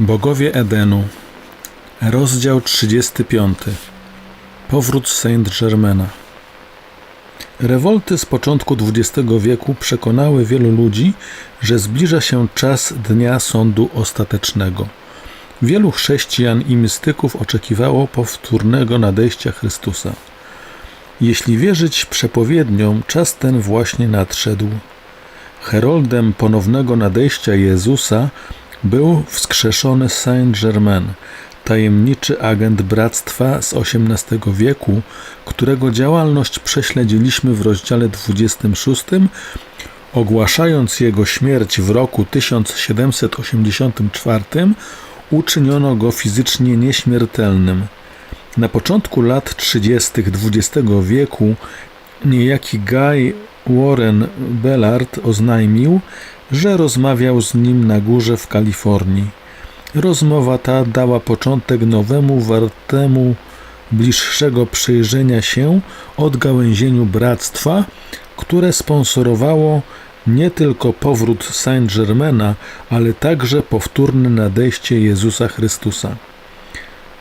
Bogowie Edenu Rozdział 35 Powrót Saint-Germaina Rewolty z początku XX wieku przekonały wielu ludzi, że zbliża się czas dnia sądu ostatecznego. Wielu chrześcijan i mistyków oczekiwało powtórnego nadejścia Chrystusa. Jeśli wierzyć przepowiedniom, czas ten właśnie nadszedł. Heroldem ponownego nadejścia Jezusa był wskrzeszony Saint-Germain, tajemniczy agent bractwa z XVIII wieku, którego działalność prześledziliśmy w rozdziale 26, ogłaszając jego śmierć w roku 1784, uczyniono go fizycznie nieśmiertelnym. Na początku lat 30. XX wieku niejaki Guy Warren Bellard oznajmił, że rozmawiał z nim na górze w Kalifornii. Rozmowa ta dała początek nowemu, wartemu bliższego przyjrzenia się odgałęzieniu bractwa, które sponsorowało nie tylko powrót Saint-Germaina, ale także powtórne nadejście Jezusa Chrystusa.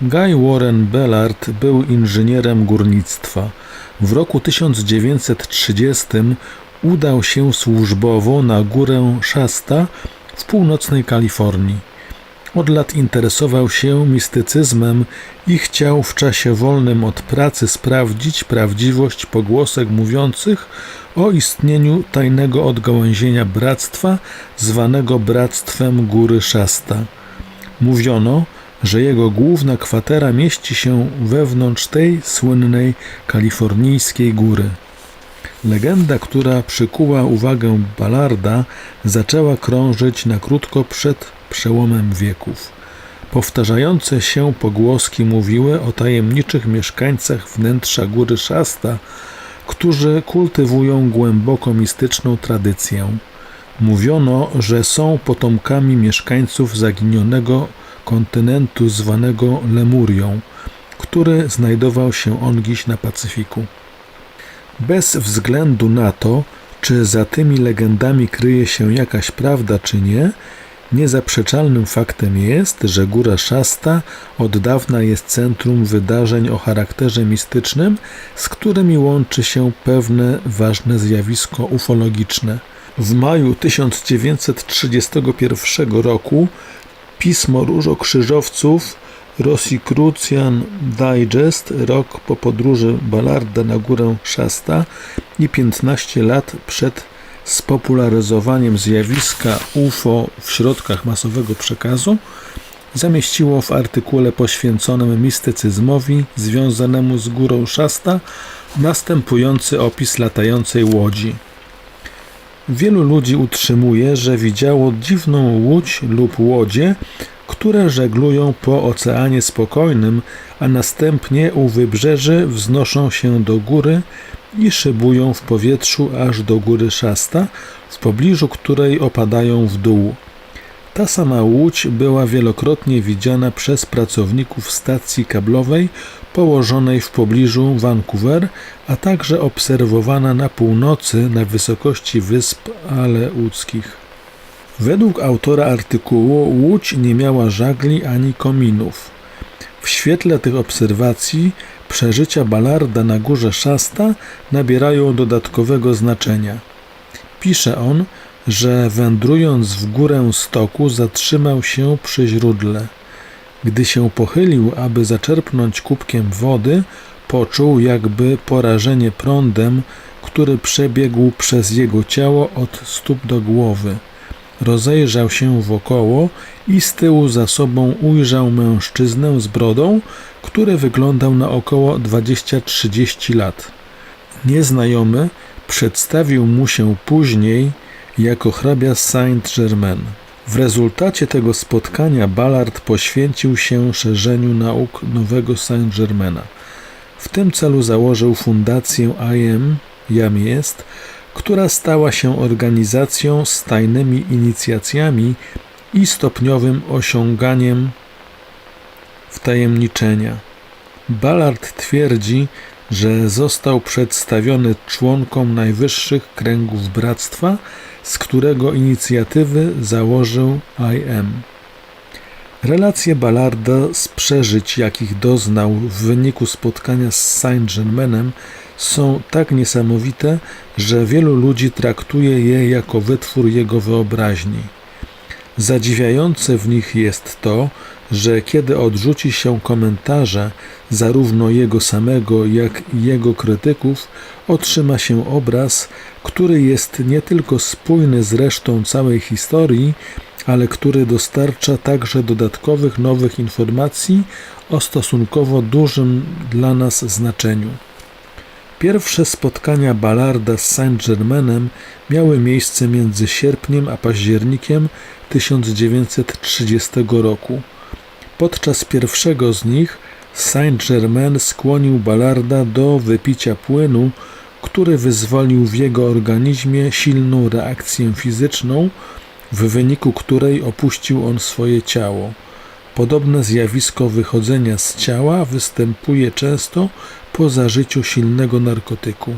Guy Warren Bellard był inżynierem górnictwa. W roku 1930 udał się służbowo na górę Shasta w północnej Kalifornii. Od lat interesował się mistycyzmem i chciał w czasie wolnym od pracy sprawdzić prawdziwość pogłosek mówiących o istnieniu tajnego odgałęzienia bractwa zwanego Bractwem Góry Szasta. Mówiono, że jego główna kwatera mieści się wewnątrz tej słynnej kalifornijskiej góry. Legenda, która przykuła uwagę Ballarda, zaczęła krążyć na krótko przed przełomem wieków. Powtarzające się pogłoski mówiły o tajemniczych mieszkańcach wnętrza góry Szasta, którzy kultywują głęboko mistyczną tradycję. Mówiono, że są potomkami mieszkańców zaginionego kontynentu zwanego Lemurią, który znajdował się ongiś na Pacyfiku. Bez względu na to, czy za tymi legendami kryje się jakaś prawda, czy nie, niezaprzeczalnym faktem jest, że Góra Szasta od dawna jest centrum wydarzeń o charakterze mistycznym, z którymi łączy się pewne ważne zjawisko ufologiczne. W maju 1931 roku pismo Różokrzyżowców Rosicrucian Digest rok po podróży Ballarda na górę Szasta i 15 lat przed spopularyzowaniem zjawiska UFO w środkach masowego przekazu zamieściło w artykule poświęconym mistycyzmowi związanemu z górą Szasta następujący opis latającej łodzi. Wielu ludzi utrzymuje, że widziało dziwną łódź lub łodzie, które żeglują po Oceanie Spokojnym, a następnie u wybrzeży wznoszą się do góry i szybują w powietrzu aż do góry Szasta, w pobliżu której opadają w dół. Ta sama łódź była wielokrotnie widziana przez pracowników stacji kablowej położonej w pobliżu Vancouver, a także obserwowana na północy na wysokości wysp Aleuckich. Według autora artykułu łódź nie miała żagli ani kominów. W świetle tych obserwacji przeżycia Ballarda na górze Szasta nabierają dodatkowego znaczenia. Pisze on, że wędrując w górę stoku zatrzymał się przy źródle. Gdy się pochylił, aby zaczerpnąć kubkiem wody, poczuł jakby porażenie prądem, który przebiegł przez jego ciało od stóp do głowy. Rozejrzał się wokoło i z tyłu za sobą ujrzał mężczyznę z brodą, który wyglądał na około 20-30 lat. Nieznajomy przedstawił mu się później jako hrabia Saint-Germain. W rezultacie tego spotkania Ballard poświęcił się szerzeniu nauk nowego Saint-Germaina. W tym celu założył fundację IM, jam jest, która stała się organizacją z tajnymi inicjacjami i stopniowym osiąganiem wtajemniczenia. Ballard twierdzi, że został przedstawiony członkom najwyższych kręgów bractwa, z którego inicjatywy założył IM. Relacje Ballarda z przeżyć, jakich doznał w wyniku spotkania z Saint-Germainem, są tak niesamowite, że wielu ludzi traktuje je jako wytwór jego wyobraźni. Zadziwiające w nich jest to, że kiedy odrzuci się komentarze zarówno jego samego, jak i jego krytyków, otrzyma się obraz, który jest nie tylko spójny z resztą całej historii, ale który dostarcza także dodatkowych nowych informacji o stosunkowo dużym dla nas znaczeniu. Pierwsze spotkania Ballarda z Saint-Germainem miały miejsce między sierpniem a październikiem 1930 roku. Podczas pierwszego z nich Saint-Germain skłonił Ballarda do wypicia płynu, który wyzwolił w jego organizmie silną reakcję fizyczną, w wyniku której opuścił on swoje ciało. Podobne zjawisko wychodzenia z ciała występuje często po zażyciu silnego narkotyku.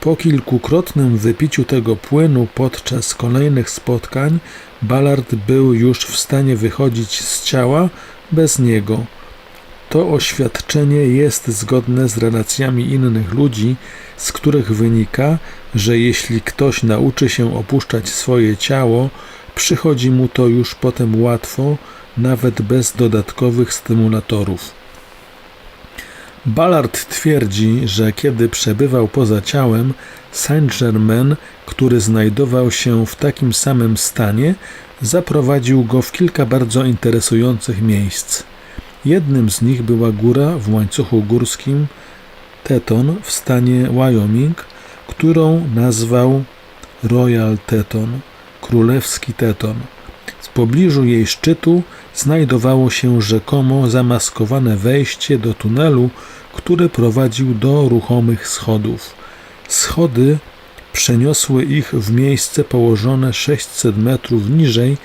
Po kilkukrotnym wypiciu tego płynu podczas kolejnych spotkań, Ballard był już w stanie wychodzić z ciała bez niego. To oświadczenie jest zgodne z relacjami innych ludzi, z których wynika, że jeśli ktoś nauczy się opuszczać swoje ciało, przychodzi mu to już potem łatwo, nawet bez dodatkowych stymulatorów. Ballard twierdzi, że kiedy przebywał poza ciałem, Saint-Germain, który znajdował się w takim samym stanie, zaprowadził go w kilka bardzo interesujących miejsc. Jednym z nich była góra w łańcuchu górskim Teton w stanie Wyoming, którą nazwał Royal Teton, królewski Teton. W pobliżu jej szczytu znajdowało się rzekomo zamaskowane wejście do tunelu, który prowadził do ruchomych schodów. Schody przeniosły ich w miejsce położone 600 metrów niżej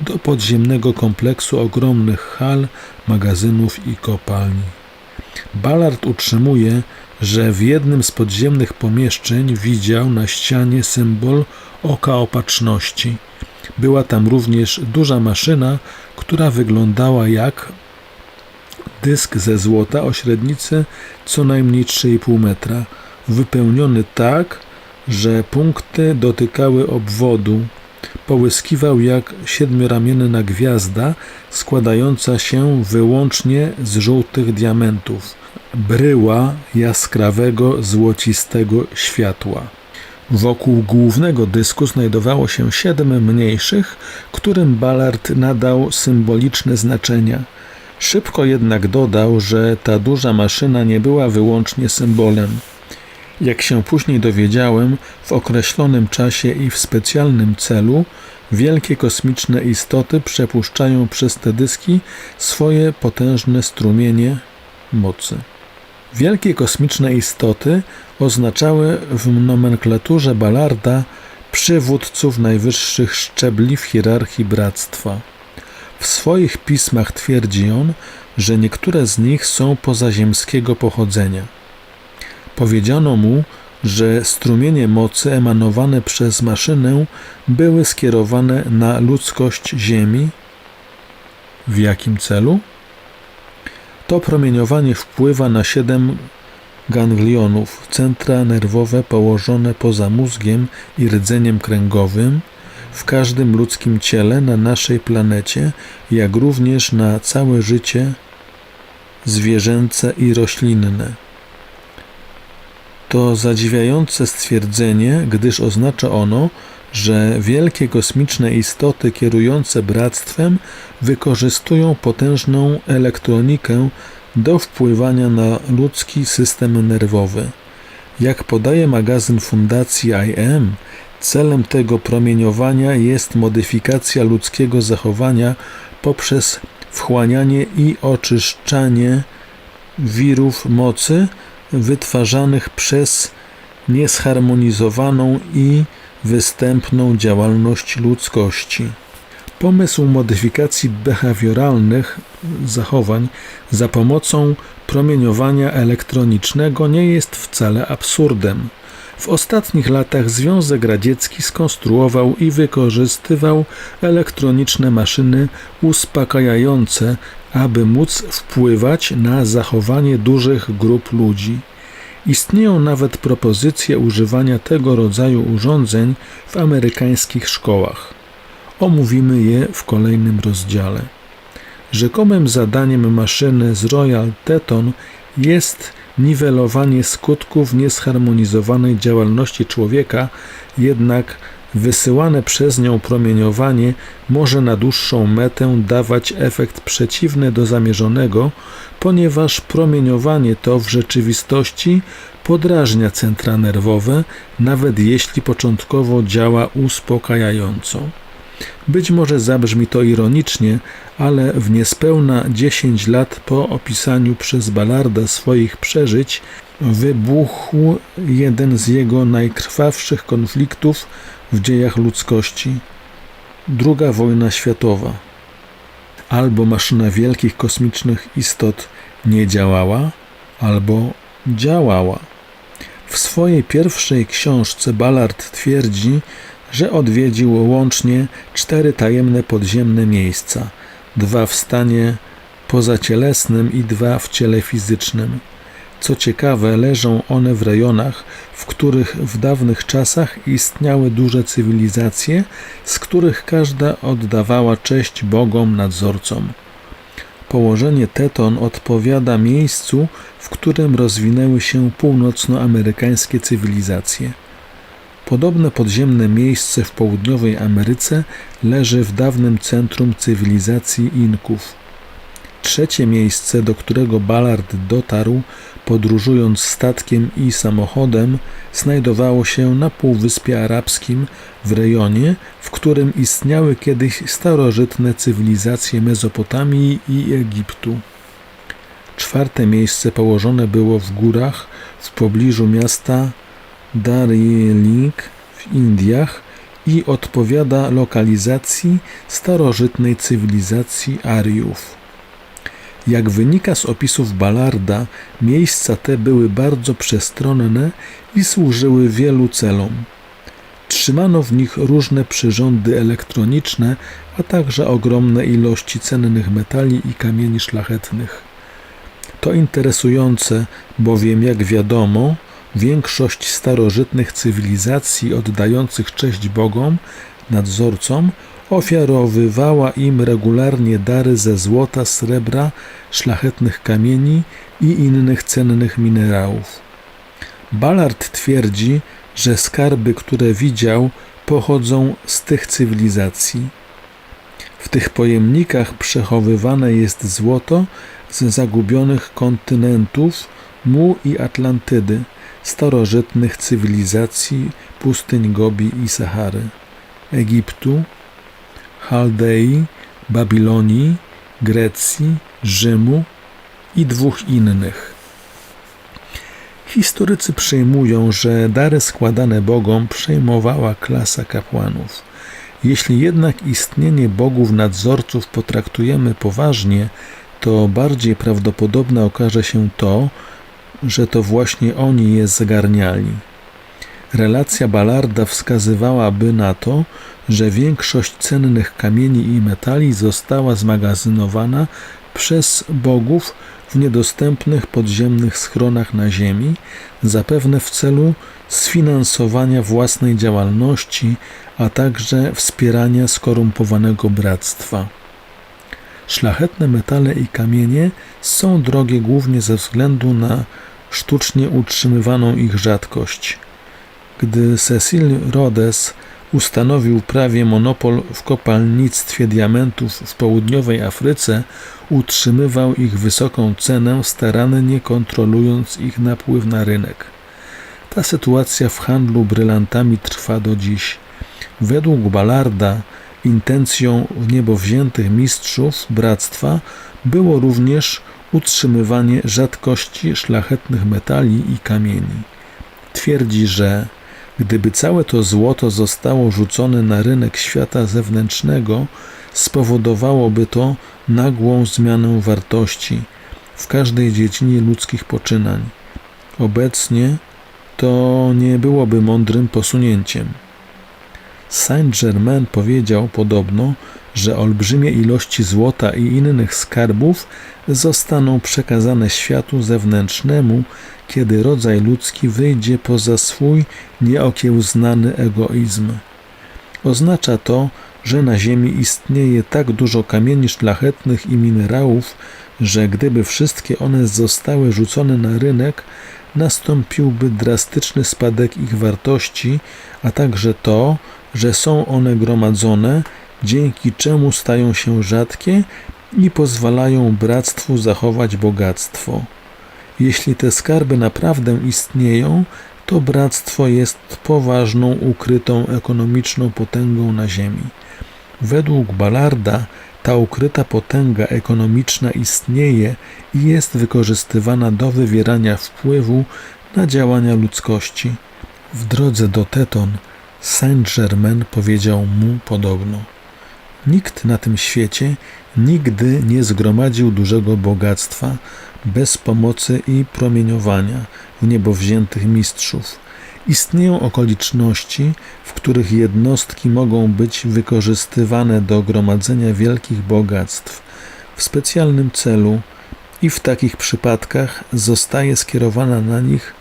do podziemnego kompleksu ogromnych hal, magazynów i kopalni. Ballard utrzymuje, że w jednym z podziemnych pomieszczeń widział na ścianie symbol oka opatrzności. Była tam również duża maszyna, która wyglądała jak dysk ze złota o średnicy co najmniej 3,5 metra, wypełniony tak, że punkty dotykały obwodu. Połyskiwał jak siedmioramienna gwiazda składająca się wyłącznie z żółtych diamentów, bryła jaskrawego, złocistego światła. Wokół głównego dysku znajdowało się siedem mniejszych, którym Ballard nadał symboliczne znaczenia. Szybko jednak dodał, że ta duża maszyna nie była wyłącznie symbolem. Jak się później dowiedziałem, w określonym czasie i w specjalnym celu wielkie kosmiczne istoty przepuszczają przez te dyski swoje potężne strumienie mocy. Wielkie kosmiczne istoty oznaczały w nomenklaturze Ballarda przywódców najwyższych szczebli w hierarchii bractwa. W swoich pismach twierdzi on, że niektóre z nich są pozaziemskiego pochodzenia. Powiedziano mu, że strumienie mocy emanowane przez maszynę były skierowane na ludzkość Ziemi. W jakim celu? To promieniowanie wpływa na siedem ganglionów, centra nerwowe położone poza mózgiem i rdzeniem kręgowym, w każdym ludzkim ciele na naszej planecie, jak również na całe życie zwierzęce i roślinne. To zadziwiające stwierdzenie, gdyż oznacza ono, że wielkie kosmiczne istoty kierujące bractwem wykorzystują potężną elektronikę do wpływania na ludzki system nerwowy. Jak podaje magazyn Fundacji IM, celem tego promieniowania jest modyfikacja ludzkiego zachowania poprzez wchłanianie i oczyszczanie wirów mocy wytwarzanych przez niezharmonizowaną i występną działalność ludzkości. Pomysł modyfikacji behawioralnych zachowań za pomocą promieniowania elektronicznego nie jest wcale absurdem. W ostatnich latach Związek Radziecki skonstruował i wykorzystywał elektroniczne maszyny uspokajające, aby móc wpływać na zachowanie dużych grup ludzi. Istnieją nawet propozycje używania tego rodzaju urządzeń w amerykańskich szkołach. Omówimy je w kolejnym rozdziale. Rzekomym zadaniem maszyny z Royal Teton jest niwelowanie skutków niezharmonizowanej działalności człowieka, jednak wysyłane przez nią promieniowanie może na dłuższą metę dawać efekt przeciwny do zamierzonego, ponieważ promieniowanie to w rzeczywistości podrażnia centra nerwowe, nawet jeśli początkowo działa uspokajająco. Być może zabrzmi to ironicznie, ale w niespełna 10 lat po opisaniu przez Ballarda swoich przeżyć wybuchł jeden z jego najkrwawszych konfliktów w dziejach ludzkości II wojna światowa. Albo maszyna wielkich kosmicznych istot nie działała, albo działała. W swojej pierwszej książce Ballard twierdzi, że odwiedził łącznie cztery tajemne podziemne miejsca, dwa w stanie pozacielesnym i dwa w ciele fizycznym. Co ciekawe, leżą one w rejonach, w których w dawnych czasach istniały duże cywilizacje, z których każda oddawała cześć bogom nadzorcom. Położenie Teton odpowiada miejscu, w którym rozwinęły się północnoamerykańskie cywilizacje. Podobne podziemne miejsce w południowej Ameryce leży w dawnym centrum cywilizacji Inków. Trzecie miejsce, do którego Ballard dotarł, podróżując statkiem i samochodem, znajdowało się na Półwyspie Arabskim, w rejonie, w którym istniały kiedyś starożytne cywilizacje Mezopotamii i Egiptu. Czwarte miejsce położone było w górach w pobliżu miasta Darjeeling w Indiach i odpowiada lokalizacji starożytnej cywilizacji Ariów. Jak wynika z opisów Ballarda, miejsca te były bardzo przestronne i służyły wielu celom. Trzymano w nich różne przyrządy elektroniczne, a także ogromne ilości cennych metali i kamieni szlachetnych. To interesujące, bowiem, jak wiadomo, większość starożytnych cywilizacji oddających cześć bogom, nadzorcom, ofiarowywała im regularnie dary ze złota, srebra, szlachetnych kamieni i innych cennych minerałów. Ballard twierdzi, że skarby, które widział, pochodzą z tych cywilizacji. W tych pojemnikach przechowywane jest złoto z zagubionych kontynentów Mu i Atlantydy, starożytnych cywilizacji pustyń Gobi i Sahary, Egiptu, Chaldei, Babilonii, Grecji, Rzymu i dwóch innych. Historycy przyjmują, że dary składane bogom przejmowała klasa kapłanów. Jeśli jednak istnienie bogów nadzorców potraktujemy poważnie, to bardziej prawdopodobne okaże się to, że to właśnie oni je zagarniali. Relacja Ballarda wskazywałaby na to, że większość cennych kamieni i metali została zmagazynowana przez bogów w niedostępnych podziemnych schronach na ziemi, zapewne w celu sfinansowania własnej działalności, a także wspierania skorumpowanego bractwa. Szlachetne metale i kamienie są drogie głównie ze względu na sztucznie utrzymywaną ich rzadkość. Gdy Cecil Rhodes ustanowił prawie monopol w kopalnictwie diamentów w południowej Afryce, utrzymywał ich wysoką cenę, starannie kontrolując ich napływ na rynek. Ta sytuacja w handlu brylantami trwa do dziś. Według Ballarda intencją w niebo wziętych mistrzów bractwa było również utrzymywanie rzadkości szlachetnych metali i kamieni. Twierdzi, że gdyby całe to złoto zostało rzucone na rynek świata zewnętrznego, spowodowałoby to nagłą zmianę wartości w każdej dziedzinie ludzkich poczynań. Obecnie to nie byłoby mądrym posunięciem. Saint-Germain powiedział podobno, że olbrzymie ilości złota i innych skarbów zostaną przekazane światu zewnętrznemu, kiedy rodzaj ludzki wyjdzie poza swój nieokiełznany egoizm. Oznacza to, że na Ziemi istnieje tak dużo kamieni szlachetnych i minerałów, że gdyby wszystkie one zostały rzucone na rynek, nastąpiłby drastyczny spadek ich wartości, a także to, że są one gromadzone, dzięki czemu stają się rzadkie i pozwalają bractwu zachować bogactwo. Jeśli te skarby naprawdę istnieją, to bractwo jest poważną, ukrytą ekonomiczną potęgą na Ziemi. Według Ballarda ta ukryta potęga ekonomiczna istnieje i jest wykorzystywana do wywierania wpływu na działania ludzkości. W drodze do Teton Saint-Germain powiedział mu podobno: Nikt na tym świecie nigdy nie zgromadził dużego bogactwa bez pomocy i promieniowania w niebo wziętych mistrzów. Istnieją okoliczności, w których jednostki mogą być wykorzystywane do gromadzenia wielkich bogactw w specjalnym celu i w takich przypadkach zostaje skierowana na nich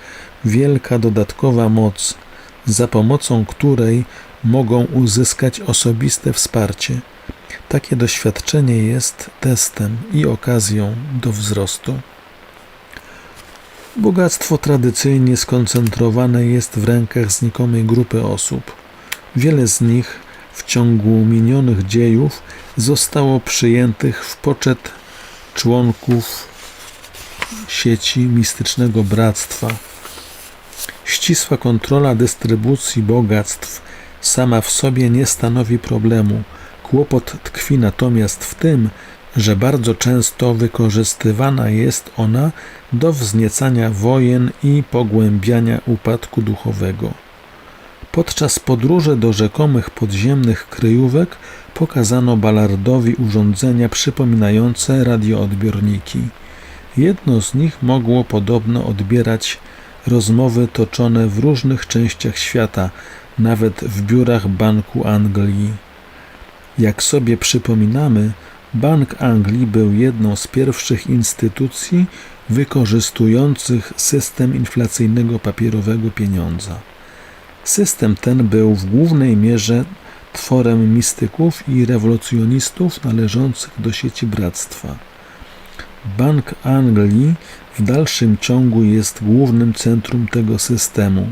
wielka dodatkowa moc, za pomocą której mogą uzyskać osobiste wsparcie. Takie doświadczenie jest testem i okazją do wzrostu. Bogactwo tradycyjnie skoncentrowane jest w rękach znikomej grupy osób. Wiele z nich w ciągu minionych dziejów zostało przyjętych w poczet członków sieci mistycznego bractwa. Ścisła kontrola dystrybucji bogactw sama w sobie nie stanowi problemu. Kłopot tkwi natomiast w tym, że bardzo często wykorzystywana jest ona do wzniecania wojen i pogłębiania upadku duchowego. Podczas podróży do rzekomych podziemnych kryjówek pokazano Balardowi urządzenia przypominające radioodbiorniki. Jedno z nich mogło podobno odbierać rozmowy toczone w różnych częściach świata, nawet w biurach Banku Anglii. Jak sobie przypominamy, Bank Anglii był jedną z pierwszych instytucji wykorzystujących system inflacyjnego papierowego pieniądza. System ten był w głównej mierze tworem mistyków i rewolucjonistów należących do sieci bractwa. Bank Anglii w dalszym ciągu jest głównym centrum tego systemu.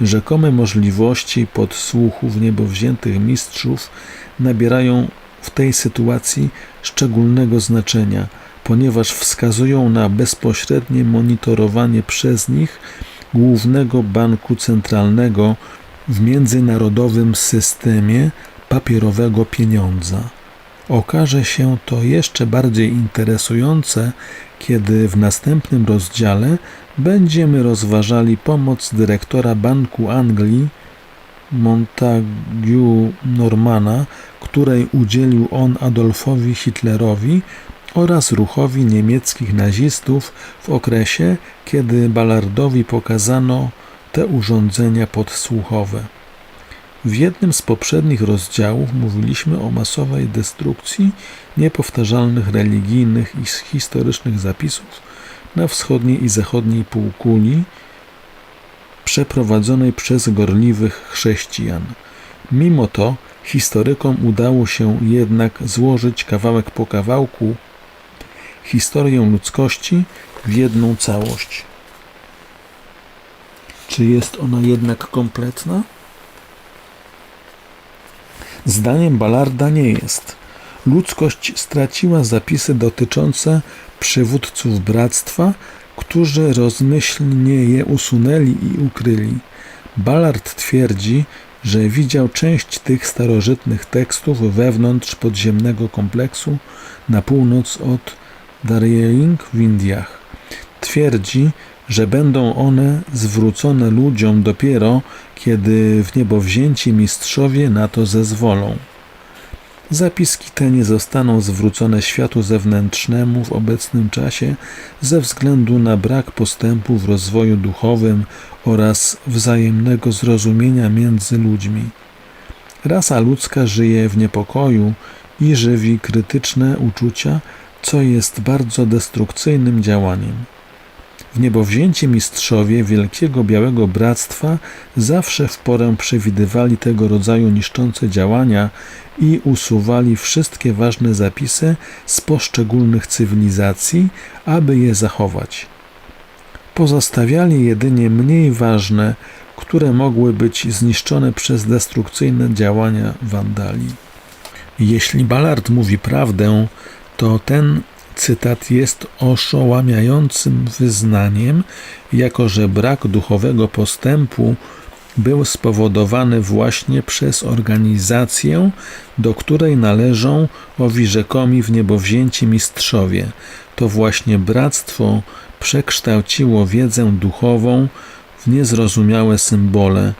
Rzekome możliwości podsłuchów niebowziętych mistrzów nabierają w tej sytuacji szczególnego znaczenia, ponieważ wskazują na bezpośrednie monitorowanie przez nich głównego banku centralnego w międzynarodowym systemie papierowego pieniądza. Okaże się to jeszcze bardziej interesujące, kiedy w następnym rozdziale będziemy rozważali pomoc dyrektora Banku Anglii Montagu Normana, której udzielił on Adolfowi Hitlerowi oraz ruchowi niemieckich nazistów w okresie, kiedy Ballardowi pokazano te urządzenia podsłuchowe. W jednym z poprzednich rozdziałów mówiliśmy o masowej destrukcji niepowtarzalnych religijnych i historycznych zapisów na wschodniej i zachodniej półkuli przeprowadzonej przez gorliwych chrześcijan. Mimo to historykom udało się jednak złożyć kawałek po kawałku historię ludzkości w jedną całość. Czy jest ona jednak kompletna? Zdaniem Ballarda nie jest. Ludzkość straciła zapisy dotyczące przywódców bractwa, którzy rozmyślnie je usunęli i ukryli. Ballard twierdzi, że widział część tych starożytnych tekstów wewnątrz podziemnego kompleksu na północ od Darjeeling w Indiach. Twierdzi, że będą one zwrócone ludziom dopiero, kiedy w niebo wzięci mistrzowie na to zezwolą. Zapiski te nie zostaną zwrócone światu zewnętrznemu w obecnym czasie ze względu na brak postępu w rozwoju duchowym oraz wzajemnego zrozumienia między ludźmi. Rasa ludzka żyje w niepokoju i żywi krytyczne uczucia, co jest bardzo destrukcyjnym działaniem. W niebowzięci mistrzowie Wielkiego Białego Bractwa zawsze w porę przewidywali tego rodzaju niszczące działania i usuwali wszystkie ważne zapisy z poszczególnych cywilizacji, aby je zachować. Pozostawiali jedynie mniej ważne, które mogły być zniszczone przez destrukcyjne działania wandali. Jeśli Ballard mówi prawdę, to ten cytat jest oszołamiającym wyznaniem, jako że brak duchowego postępu był spowodowany właśnie przez organizację, do której należą owi rzekomi w niebowzięci mistrzowie. To właśnie bractwo przekształciło wiedzę duchową w niezrozumiałe symbole,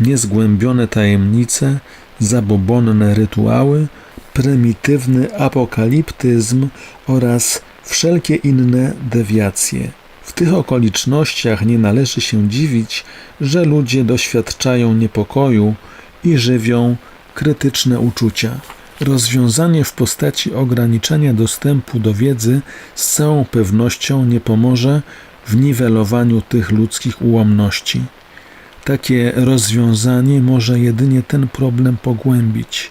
niezgłębione tajemnice, zabobonne rytuały, prymitywny apokaliptyzm oraz wszelkie inne dewiacje. W tych okolicznościach nie należy się dziwić, że ludzie doświadczają niepokoju i żywią krytyczne uczucia. Rozwiązanie w postaci ograniczenia dostępu do wiedzy z całą pewnością nie pomoże w niwelowaniu tych ludzkich ułomności. Takie rozwiązanie może jedynie ten problem pogłębić.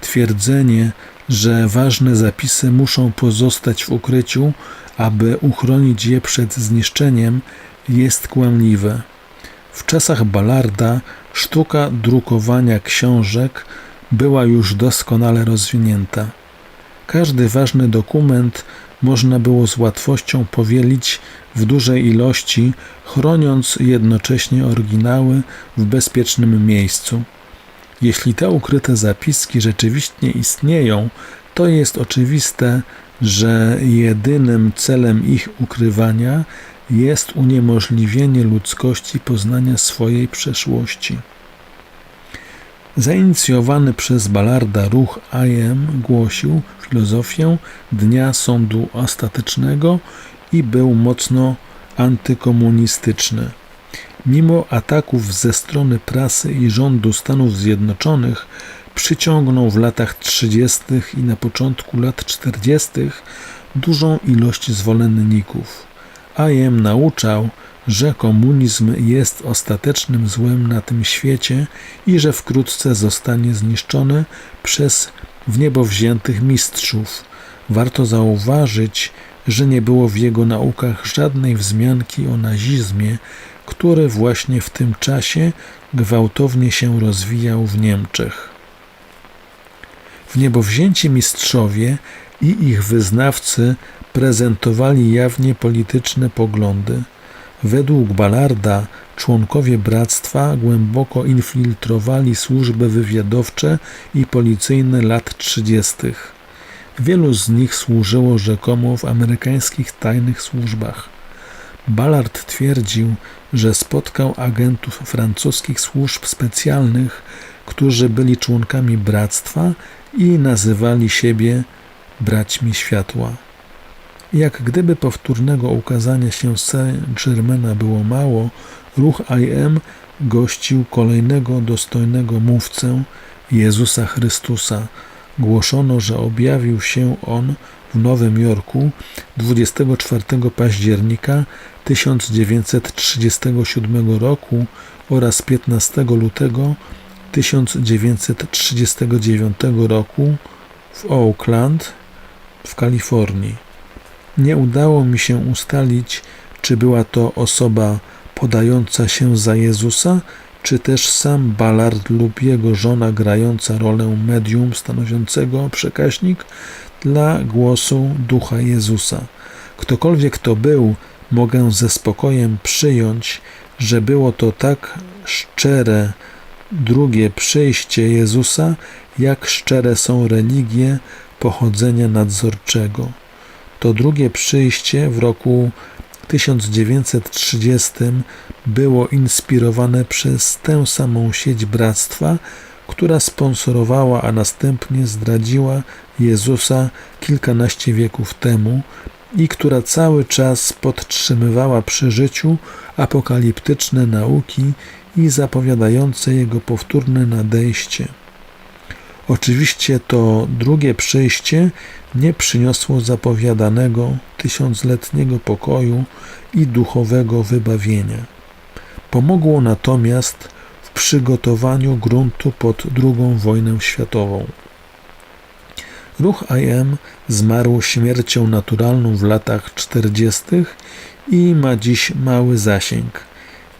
Twierdzenie, że ważne zapisy muszą pozostać w ukryciu, aby uchronić je przed zniszczeniem, jest kłamliwe. W czasach Ballarda sztuka drukowania książek była już doskonale rozwinięta. Każdy ważny dokument można było z łatwością powielić w dużej ilości, chroniąc jednocześnie oryginały w bezpiecznym miejscu. Jeśli te ukryte zapiski rzeczywiście istnieją, to jest oczywiste, że jedynym celem ich ukrywania jest uniemożliwienie ludzkości poznania swojej przeszłości. Zainicjowany przez Ballarda ruch IM głosił filozofię dnia sądu ostatecznego i był mocno antykomunistyczny. Mimo ataków ze strony prasy i rządu Stanów Zjednoczonych, przyciągnął w latach 30. i na początku lat 40. dużą ilość zwolenników. IM nauczał, że komunizm jest ostatecznym złem na tym świecie i że wkrótce zostanie zniszczony przez w niebo wziętych mistrzów. Warto zauważyć, że nie było w jego naukach żadnej wzmianki o nazizmie, który właśnie w tym czasie gwałtownie się rozwijał w Niemczech. W niebowzięci mistrzowie i ich wyznawcy prezentowali jawnie polityczne poglądy. Według Ballarda członkowie bractwa głęboko infiltrowali służby wywiadowcze i policyjne lat trzydziestych. Wielu z nich służyło rzekomo w amerykańskich tajnych służbach. Ballard twierdził, że spotkał agentów francuskich służb specjalnych, którzy byli członkami bractwa i nazywali siebie braćmi światła. Jak gdyby powtórnego ukazania się Saint-Germaina było mało, ruch IM gościł kolejnego dostojnego mówcę Jezusa Chrystusa. Głoszono, że objawił się on w Nowym Jorku 24 października 1937 roku oraz 15 lutego 1939 roku w Oakland w Kalifornii. Nie udało mi się ustalić, czy była to osoba podająca się za Jezusa, czy też sam Ballard lub jego żona grająca rolę medium stanowiącego przekaźnik dla głosu Ducha Jezusa. Ktokolwiek to był, mogę ze spokojem przyjąć, że było to tak szczere drugie przyjście Jezusa, jak szczere są religie pochodzenia nadzorczego. To drugie przyjście w roku 1930 było inspirowane przez tę samą sieć bractwa, która sponsorowała, a następnie zdradziła Jezusa kilkanaście wieków temu i która cały czas podtrzymywała przy życiu apokaliptyczne nauki i zapowiadające jego powtórne nadejście. Oczywiście to drugie przyjście nie przyniosło zapowiadanego tysiącletniego pokoju i duchowego wybawienia. Pomogło natomiast w przygotowaniu gruntu pod II wojnę światową. Ruch IM zmarł śmiercią naturalną w latach 40. i ma dziś mały zasięg.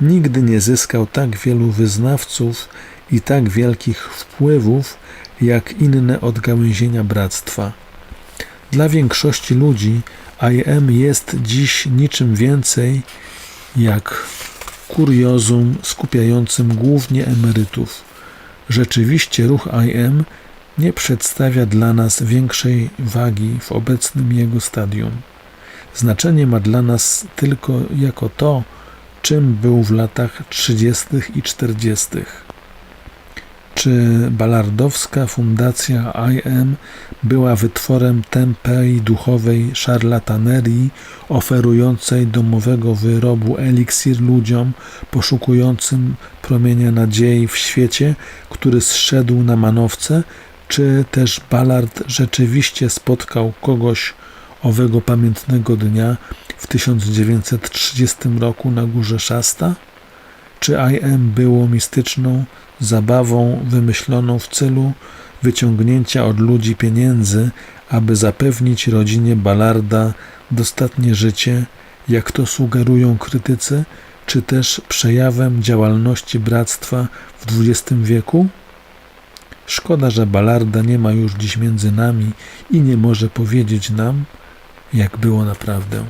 Nigdy nie zyskał tak wielu wyznawców i tak wielkich wpływów jak inne odgałęzienia bractwa. Dla większości ludzi IM jest dziś niczym więcej jak kuriozum skupiającym głównie emerytów. Rzeczywiście ruch IM nie przedstawia dla nas większej wagi w obecnym jego stadium. Znaczenie ma dla nas tylko jako to, czym był w latach 30. i 40. Czy balardowska fundacja IM była wytworem tępej duchowej szarlatanerii oferującej domowego wyrobu eliksir ludziom poszukującym promienia nadziei w świecie, który zszedł na manowce, czy też Ballard rzeczywiście spotkał kogoś owego pamiętnego dnia w 1930 roku na górze Szasta? Czy IM było mistyczną zabawą wymyśloną w celu wyciągnięcia od ludzi pieniędzy, aby zapewnić rodzinie Ballarda dostatnie życie, jak to sugerują krytycy, czy też przejawem działalności bractwa w XX wieku? Szkoda, że Balarda nie ma już dziś między nami i nie może powiedzieć nam, jak było naprawdę.